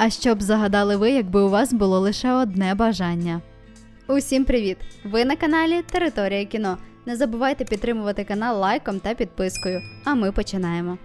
А що б загадали ви, якби у вас було лише одне бажання? Усім привіт! Ви на каналі Територія кіно. Не забувайте підтримувати канал лайком та підпискою. А ми починаємо.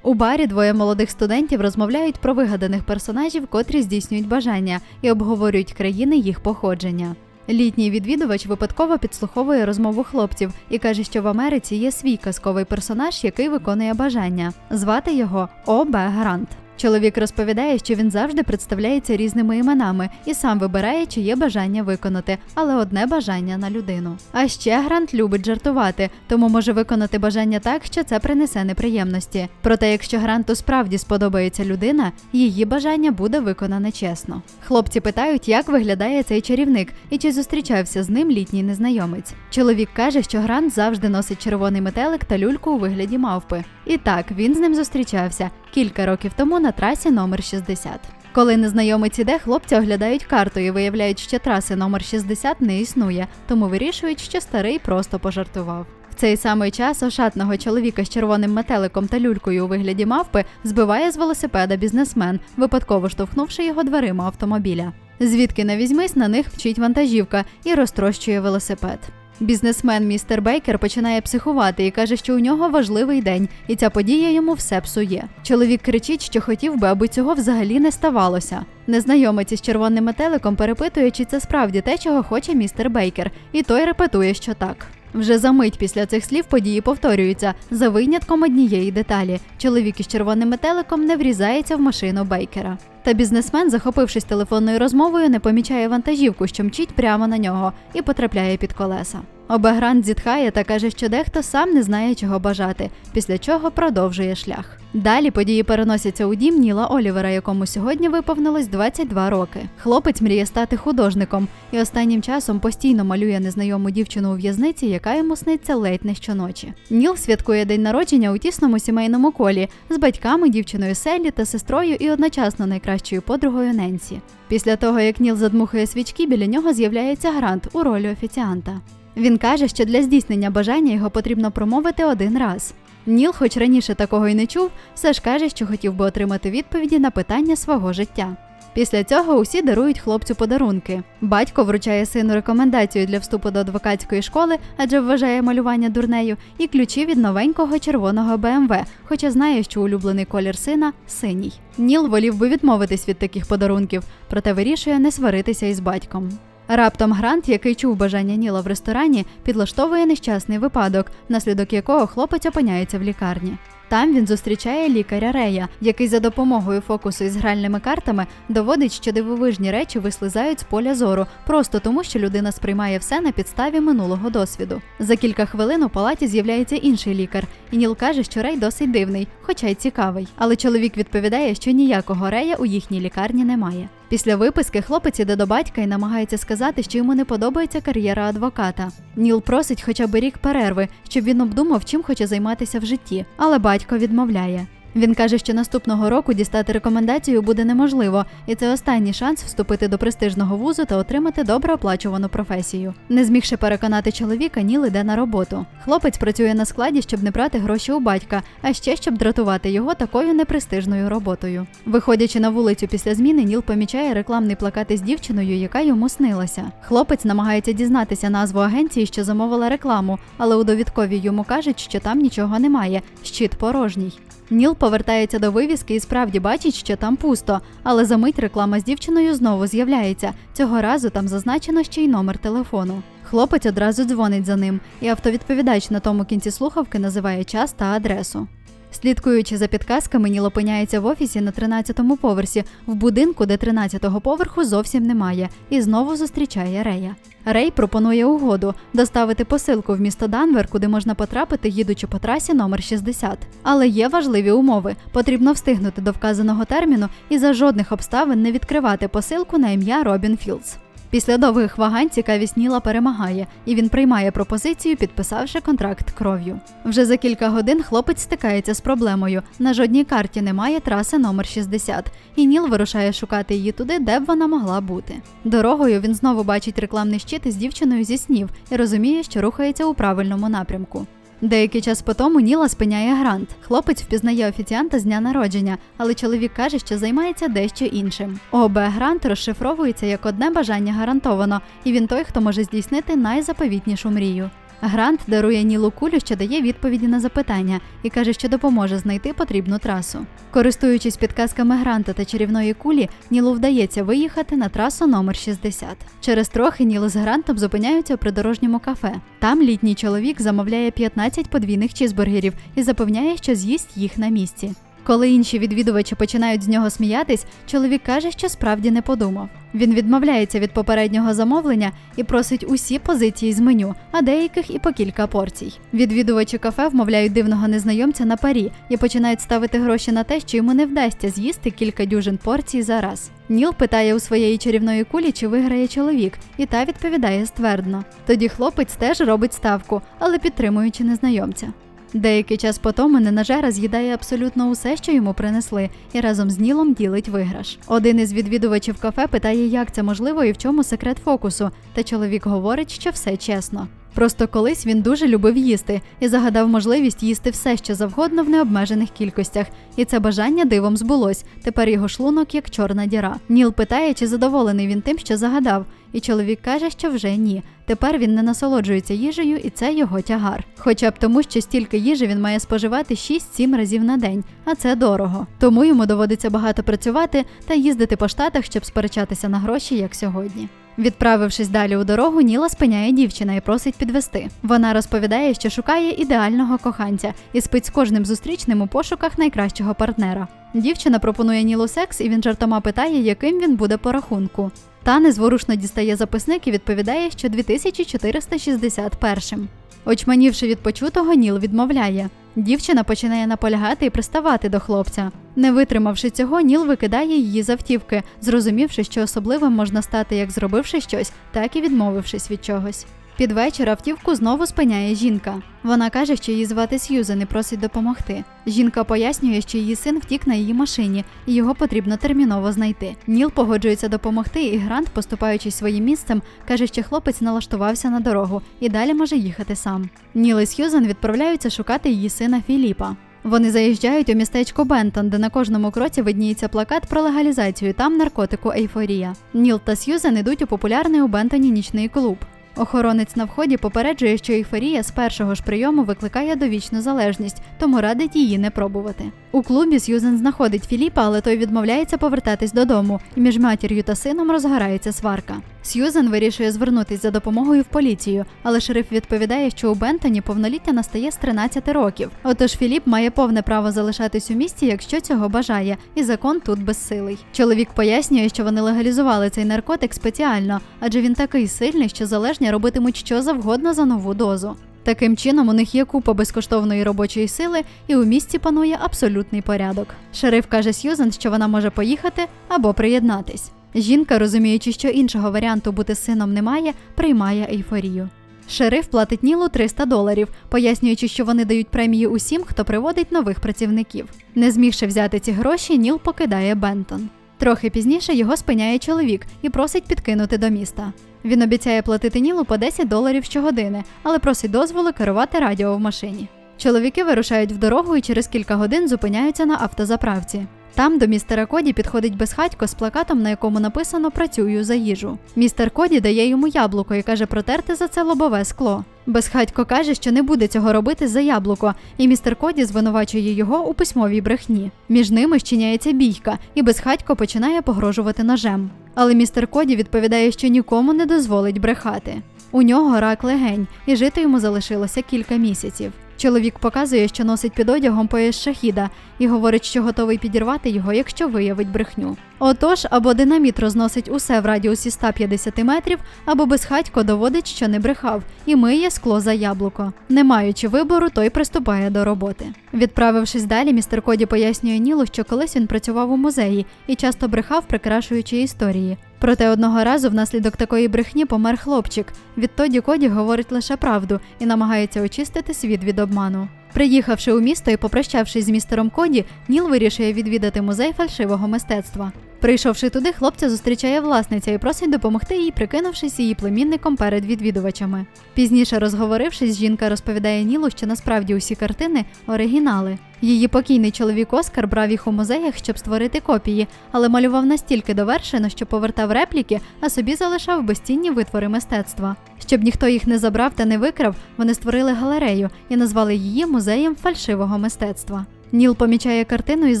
У барі двоє молодих студентів розмовляють про вигаданих персонажів, котрі здійснюють бажання, і обговорюють країни їх походження. Літній відвідувач випадково підслуховує розмову хлопців і каже, що в Америці є свій казковий персонаж, який виконує бажання. Звати його О.Б. Грант. Чоловік розповідає, що він завжди представляється різними іменами і сам вибирає, чиє бажання виконати, але одне бажання на людину. А ще Грант любить жартувати, тому може виконати бажання так, що це принесе неприємності. Проте, якщо Гранту справді сподобається людина, її бажання буде виконане чесно. Хлопці питають, як виглядає цей чарівник і чи зустрічався з ним літній незнайомець. Чоловік каже, що Грант завжди носить червоний метелик та люльку у вигляді мавпи. І так він з ним зустрічався кілька років тому на трасі номер 60. Коли незнайомець іде, хлопці оглядають карту і виявляють, що траси номер 60 не існує, тому вирішують, що старий просто пожартував. В цей самий час ошатного чоловіка з червоним метеликом та люлькою у вигляді мавпи збиває з велосипеда бізнесмен, випадково штовхнувши його дверима автомобіля. Звідки не візьмись, на них мчить вантажівка і розтрощує велосипед. Бізнесмен містер Бейкер починає психувати і каже, що у нього важливий день, і ця подія йому все псує. Чоловік кричить, що хотів би, аби цього взагалі не ставалося. Незнайомець із червоним метеликом перепитує, чи це справді те, чого хоче містер Бейкер, і той репетує, що так. Вже за мить після цих слів події повторюються за винятком однієї деталі. Чоловік із червоним метеликом не врізається в машину Бейкера. Та бізнесмен, захопившись телефонною розмовою, не помічає вантажівку, що мчить прямо на нього, і потрапляє під колеса. Обегрант зітхає та каже, що дехто сам не знає, чого бажати, після чого продовжує шлях. Далі події переносяться у дім Ніла Олівера, якому сьогодні виповнилось 22 роки. Хлопець мріє стати художником і останнім часом постійно малює незнайому дівчину у в'язниці, яка йому сниться ледь не щоночі. Ніл святкує день народження у тісному сімейному колі з батьками, дівчиною Селлі та сестрою і одночасно найкращою подругою Ненсі. Після того, як Ніл задмухує свічки, біля нього з'являється грант у ролі офіціанта. Він каже, що для здійснення бажання його потрібно промовити один раз. Ніл, хоч раніше такого й не чув, все ж каже, що хотів би отримати відповіді на питання свого життя. Після цього усі дарують хлопцю подарунки. Батько вручає сину рекомендацію для вступу до адвокатської школи, адже вважає малювання дурнею, і ключі від новенького червоного БМВ, хоча знає, що улюблений колір сина синій. Ніл волів би відмовитись від таких подарунків, проте вирішує не сваритися із батьком. Раптом Грант, який чув бажання Ніла в ресторані, підлаштовує нещасний випадок, внаслідок якого хлопець опиняється в лікарні. Там він зустрічає лікаря Рея, який за допомогою фокусу із гральними картами доводить, що дивовижні речі вислизають з поля зору, просто тому, що людина сприймає все на підставі минулого досвіду. За кілька хвилин у палаті з'являється інший лікар, і Ніл каже, що Рей досить дивний, хоча й цікавий. Але чоловік відповідає, що ніякого рея у їхній лікарні немає. Після виписки хлопець іде до батька і намагається сказати, що йому не подобається кар'єра адвоката. Ніл просить хоча б рік перерви, щоб він обдумав, чим хоче займатися в житті, але батько відмовляє. Він каже, що наступного року дістати рекомендацію буде неможливо, і це останній шанс вступити до престижного вузу та отримати добре оплачувану професію. Не змігши переконати чоловіка, Ніл іде на роботу. Хлопець працює на складі, щоб не брати гроші у батька, а ще щоб дратувати його такою непрестижною роботою. Виходячи на вулицю після зміни, Ніл помічає рекламний плакат із дівчиною, яка йому снилася. Хлопець намагається дізнатися назву агенції, що замовила рекламу, але у довідковій йому кажуть, що там нічого немає, щит порожній. Ніл повертається до вивіски і справді бачить, що там пусто, але за мить реклама з дівчиною знову з'являється. Цього разу там зазначено ще й номер телефону. Хлопець одразу дзвонить за ним, і автовідповідач на тому кінці слухавки називає час та адресу. Слідкуючи за підказками, Ніл опиняється в офісі на 13-му поверсі, в будинку, де 13-го поверху зовсім немає, і знову зустрічає Рея. Рей пропонує угоду доставити посилку в місто Данвер, куди можна потрапити, їдучи по трасі номер 60. Але є важливі умови: потрібно встигнути до вказаного терміну і за жодних обставин не відкривати посилку на ім'я Робін Філдс. Після довгих вагань цікавість Ніла перемагає, і він приймає пропозицію, підписавши контракт кров'ю. Вже за кілька годин хлопець стикається з проблемою. На жодній карті немає траси номер 60, і Ніл вирушає шукати її туди, де б вона могла бути. Дорогою він знову бачить рекламний щит із дівчиною зі снів і розуміє, що рухається у правильному напрямку. Деякий час по тому Ніла спиняє грант. Хлопець впізнає офіціанта з дня народження, але чоловік каже, що займається дещо іншим. ОБ грант розшифровується як одне бажання гарантовано, і він той, хто може здійснити найзаповітнішу мрію. Грант дарує Нілу кулю, що дає відповіді на запитання, і каже, що допоможе знайти потрібну трасу. Користуючись підказками гранта та чарівної кулі, Нілу вдається виїхати на трасу номер 60. Через трохи Ніл з грантом зупиняються у придорожньому кафе. Там літній чоловік замовляє 15 подвійних чізбургерів і запевняє, що з'їсть їх на місці. Коли інші відвідувачі починають з нього сміятись, чоловік каже, що справді не подумав. Він відмовляється від попереднього замовлення і просить усі позиції з меню, а деяких і по кілька порцій. Відвідувачі кафе вмовляють дивного незнайомця на парі і починають ставити гроші на те, що йому не вдасться з'їсти кілька дюжин порцій за раз. Ніл питає у своєї чарівної кулі, чи виграє чоловік, і та відповідає ствердно. Тоді хлопець теж робить ставку, але підтримуючи незнайомця. Деякий час по тому ненажера з'їдає абсолютно усе, що йому принесли, і разом з Нілом ділить виграш. Один із відвідувачів кафе питає, як це можливо і в чому секрет фокусу, та чоловік говорить, що все чесно. Просто колись він дуже любив їсти і загадав можливість їсти все, що завгодно в необмежених кількостях, і це бажання дивом збулось. Тепер його шлунок як чорна діра. Ніл питає, чи задоволений він тим, що загадав, і чоловік каже, що вже ні. Тепер він не насолоджується їжею, і це його тягар. Хоча б тому, що стільки їжі він має споживати 6-7 разів на день, а це дорого. Тому йому доводиться багато працювати та їздити по штатах, щоб сперечатися на гроші, як сьогодні. Відправившись далі у дорогу, Ніла спиняє дівчина і просить підвести. Вона розповідає, що шукає ідеального коханця і спить з кожним зустрічним у пошуках найкращого партнера. Дівчина пропонує Нілу секс, і він жартома питає, яким він буде по рахунку. Та незворушно дістає записник і відповідає, що 2461. Очманівши від почутого, Ніл відмовляє. Дівчина починає наполягати і приставати до хлопця. Не витримавши цього, Ніл викидає її з автівки, зрозумівши, що особливим можна стати як зробивши щось, так і відмовившись від чогось. Під вечір автівку знову спиняє жінка. Вона каже, що її звати Сьюзен і просить допомогти. Жінка пояснює, що її син втік на її машині, і його потрібно терміново знайти. Ніл погоджується допомогти, і Грант, поступаючись своїм місцем, каже, що хлопець налаштувався на дорогу і далі може їхати сам. Ніл і Сьюзен відправляються шукати її сина Філіпа. Вони заїжджають у містечко Бентон, де на кожному кроці видніється плакат про легалізацію там наркотику Ейфорія. Ніл та Сьюзен ідуть у популярний у Бентоні нічний клуб. Охоронець на вході попереджує, що ейфорія з першого ж прийому викликає довічну залежність, тому радить її не пробувати. У клубі Сьюзен знаходить Філіпа, але той відмовляється повертатись додому, і між матір'ю та сином розгорається сварка. Сьюзен вирішує звернутись за допомогою в поліцію, але шериф відповідає, що у Бентоні повноліття настає з 13 років. Отож Філіп має повне право залишатись у місті, якщо цього бажає, і закон тут безсилий. Чоловік пояснює, що вони легалізували цей наркотик спеціально, адже він такий сильний, що залежні робитимуть що завгодно за нову дозу. Таким чином, у них є купа безкоштовної робочої сили, і у місті панує абсолютний порядок. Шериф каже Сьюзен, що вона може поїхати або приєднатись. Жінка, розуміючи, що іншого варіанту бути сином немає, приймає ейфорію. Шериф платить Нілу 300 доларів, пояснюючи, що вони дають премію усім, хто приводить нових працівників. Не змігши взяти ці гроші, Ніл покидає Бентон. Трохи пізніше його спиняє чоловік і просить підкинути до міста. Він обіцяє платити Нілу по 10 доларів щогодини, але просить дозволу керувати радіо в машині. Чоловіки вирушають в дорогу і через кілька годин зупиняються на автозаправці. Там до містера Коді підходить безхатько з плакатом, на якому написано Працюю за їжу. Містер Коді дає йому яблуко і каже протерти за це лобове скло. Безхатько каже, що не буде цього робити за яблуко, і містер Коді звинувачує його у письмовій брехні. Між ними щиняється бійка, і безхатько починає погрожувати ножем. Але містер Коді відповідає, що нікому не дозволить брехати. У нього рак легень, і жити йому залишилося кілька місяців. Чоловік показує, що носить під одягом пояс шахіда, і говорить, що готовий підірвати його, якщо виявить брехню. Отож, або динаміт розносить усе в радіусі 150 метрів, або безхатько доводить, що не брехав, і миє скло за яблуко. Не маючи вибору, той приступає до роботи. Відправившись далі, містер Коді пояснює Нілу, що колись він працював у музеї і часто брехав, прикрашуючи історії. Проте одного разу внаслідок такої брехні помер хлопчик. Відтоді Коді говорить лише правду і намагається очистити світ від обману. Приїхавши у місто і попрощавшись з містером Коді, Ніл вирішує відвідати музей фальшивого мистецтва. Прийшовши туди, хлопця зустрічає власниця і просить допомогти їй, прикинувшись її племінником перед відвідувачами. Пізніше, розговорившись, жінка розповідає Нілу, що насправді усі картини оригінали. Її покійний чоловік Оскар брав їх у музеях, щоб створити копії, але малював настільки довершено, що повертав репліки, а собі залишав безцінні витвори мистецтва. Щоб ніхто їх не забрав та не викрав, вони створили галерею і назвали її музеєм фальшивого мистецтва. Ніл помічає картину із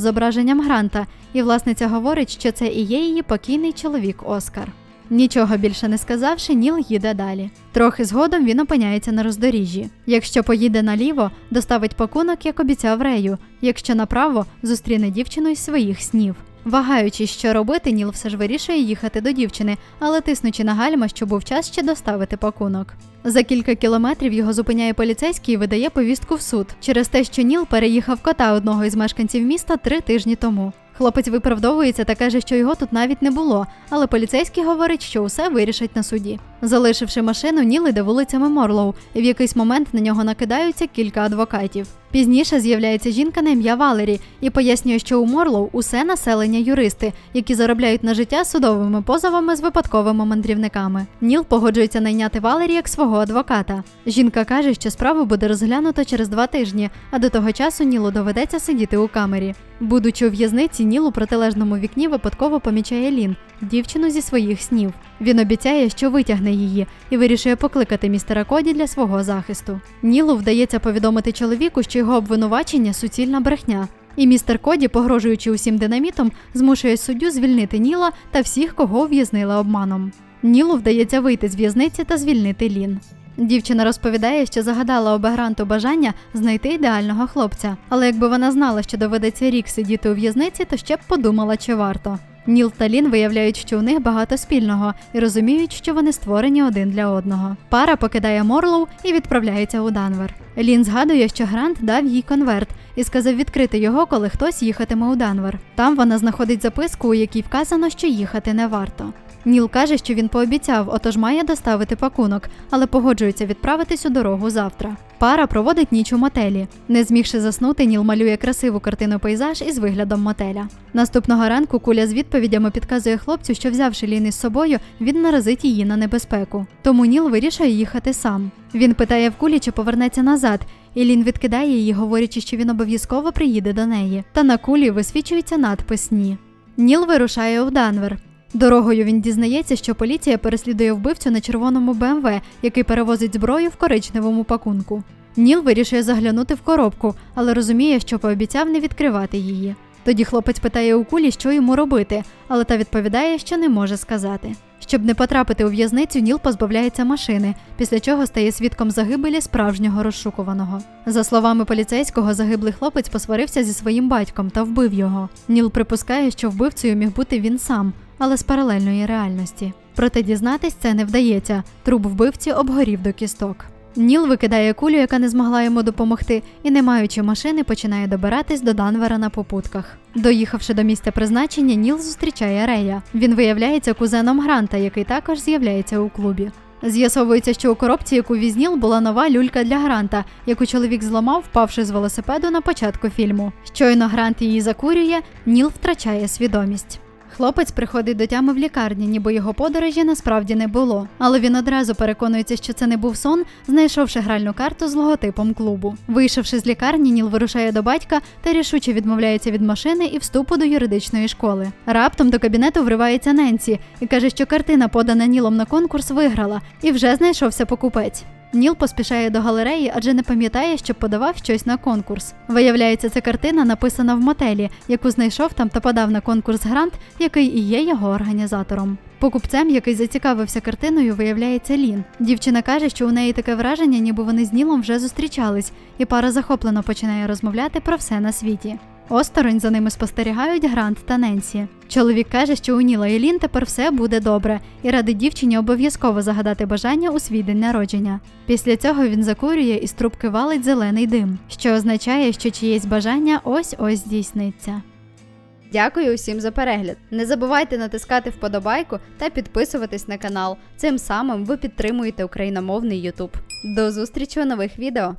зображенням Гранта, і власниця говорить, що це і є її покійний чоловік Оскар. Нічого більше не сказавши, Ніл їде далі. Трохи згодом він опиняється на роздоріжжі. Якщо поїде наліво, доставить пакунок, як обіцяв Рею. Якщо направо, зустріне дівчину із своїх снів. Вагаючись, що робити, Ніл все ж вирішує їхати до дівчини, але тиснучи на гальма, що був час ще доставити пакунок. За кілька кілометрів його зупиняє поліцейський і видає повістку в суд через те, що Ніл переїхав кота одного із мешканців міста три тижні тому. Хлопець виправдовується та каже, що його тут навіть не було, але поліцейський говорить, що усе вирішать на суді. Залишивши машину, Ніл іде вулицями Морлоу, і в якийсь момент на нього накидаються кілька адвокатів. Пізніше з'являється жінка на ім'я Валері і пояснює, що у Морлоу усе населення юристи, які заробляють на життя судовими позовами з випадковими мандрівниками. Ніл погоджується найняти Валері як свого адвоката. Жінка каже, що справу буде розглянуто через два тижні, а до того часу Нілу доведеться сидіти у камері. Будучи у в'язниці, Ніл у протилежному вікні випадково помічає Лін, дівчину зі своїх снів. Він обіцяє, що витягне її, і вирішує покликати містера Коді для свого захисту. Нілу вдається повідомити чоловіку, що його обвинувачення суцільна брехня. І містер Коді, погрожуючи усім динамітом, змушує суддю звільнити Ніла та всіх, кого ув'язнили обманом. Нілу вдається вийти з в'язниці та звільнити Лін. Дівчина розповідає, що загадала обегранту бажання знайти ідеального хлопця, але якби вона знала, що доведеться рік сидіти у в'язниці, то ще б подумала, чи варто. Ніл та Лін виявляють, що у них багато спільного, і розуміють, що вони створені один для одного. Пара покидає Морлоу і відправляється у Данвер. Лін згадує, що Грант дав їй конверт і сказав відкрити його, коли хтось їхатиме у Данвер. Там вона знаходить записку, у якій вказано, що їхати не варто. Ніл каже, що він пообіцяв, отож має доставити пакунок, але погоджується відправитись у дорогу завтра. Пара проводить ніч у мотелі. Не змігши заснути, Ніл малює красиву картину пейзаж із виглядом мотеля. Наступного ранку куля з відповідями підказує хлопцю, що взявши Лін із собою, він наразить її на небезпеку. Тому Ніл вирішує їхати сам. Він питає в кулі, чи повернеться назад, і Лін відкидає її, говорячи, що він обов'язково приїде до неї. Та на кулі висвічується надпис Ні. Ніл вирушає у Данвер. Дорогою він дізнається, що поліція переслідує вбивцю на червоному БМВ, який перевозить зброю в коричневому пакунку. Ніл вирішує заглянути в коробку, але розуміє, що пообіцяв не відкривати її. Тоді хлопець питає у кулі, що йому робити, але та відповідає, що не може сказати. Щоб не потрапити у в'язницю, Ніл позбавляється машини, після чого стає свідком загибелі справжнього розшукуваного. За словами поліцейського, загиблий хлопець посварився зі своїм батьком та вбив його. Ніл припускає, що вбивцею міг бути він сам, але з паралельної реальності. Проте дізнатись це не вдається. Труп вбивці обгорів до кісток. Ніл викидає кулю, яка не змогла йому допомогти, і, не маючи машини, починає добиратись до Данвера на попутках. Доїхавши до місця призначення, Ніл зустрічає Рея. Він виявляється кузеном Гранта, який також з'являється у клубі. З'ясовується, що у коробці, яку візніл, була нова люлька для Гранта, яку чоловік зламав, впавши з велосипеду на початку фільму. Щойно Грант її закурює, Ніл втрачає свідомість. Хлопець приходить до тями в лікарні, ніби його подорожі насправді не було. Але він одразу переконується, що це не був сон, знайшовши гральну карту з логотипом клубу. Вийшовши з лікарні, Ніл вирушає до батька та рішуче відмовляється від машини і вступу до юридичної школи. Раптом до кабінету вривається Ненсі і каже, що картина, подана Нілом на конкурс, виграла, і вже знайшовся покупець. Ніл поспішає до галереї, адже не пам'ятає, що подавав щось на конкурс. Виявляється, ця картина написана в мотелі, яку знайшов там та подав на конкурс грант, який і є його організатором. Покупцем, який зацікавився картиною, виявляється Лін. Дівчина каже, що у неї таке враження, ніби вони з Нілом вже зустрічались, і пара захоплено починає розмовляти про все на світі. Осторонь за ними спостерігають Грант та Ненсі. Чоловік каже, що у Ніла і Лін тепер все буде добре, і радить дівчині обов'язково загадати бажання у свій день народження. Після цього він закурює і з трубки валить зелений дим, що означає, що чиєсь бажання ось ось здійсниться. Дякую усім за перегляд. Не забувайте натискати вподобайку та підписуватись на канал. Цим самим ви підтримуєте україномовний YouTube. До зустрічі у нових відео!